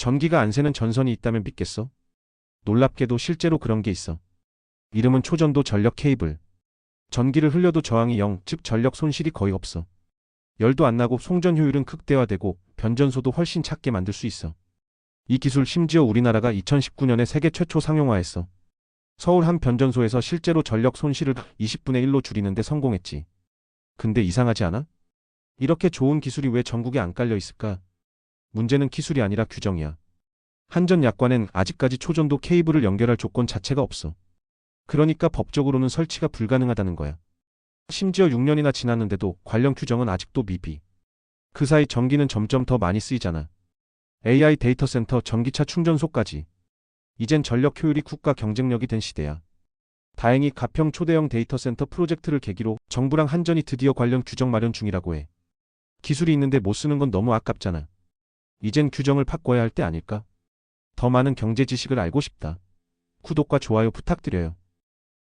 전기가 안 새는 전선이 있다면 믿겠어? 놀랍게도 실제로 그런 게 있어. 이름은 초전도 전력 케이블. 전기를 흘려도 저항이 0, 즉 전력 손실이 거의 없어. 열도 안 나고 송전 효율은 극대화되고 변전소도 훨씬 작게 만들 수 있어. 이 기술 심지어 우리나라가 2019년에 세계 최초 상용화했어. 서울 한 변전소에서 실제로 전력 손실을 20분의 1로 줄이는데 성공했지. 근데 이상하지 않아? 이렇게 좋은 기술이 왜 전국에 안 깔려 있을까? 문제는 기술이 아니라 규정이야. 한전 약관엔 아직까지 초전도 케이블을 연결할 조건 자체가 없어. 그러니까 법적으로는 설치가 불가능하다는 거야. 심지어 6년이나 지났는데도 관련 규정은 아직도 미비. 그 사이 전기는 점점 더 많이 쓰이잖아. AI 데이터 센터, 전기차 충전소까지. 이젠 전력 효율이 국가 경쟁력이 된 시대야. 다행히 가평 초대형 데이터 센터 프로젝트를 계기로 정부랑 한전이 드디어 관련 규정 마련 중이라고 해. 기술이 있는데 못 쓰는 건 너무 아깝잖아. 이젠 규정을 바꿔야 할 때 아닐까? 더 많은 경제 지식을 알고 싶다. 구독과 좋아요 부탁드려요.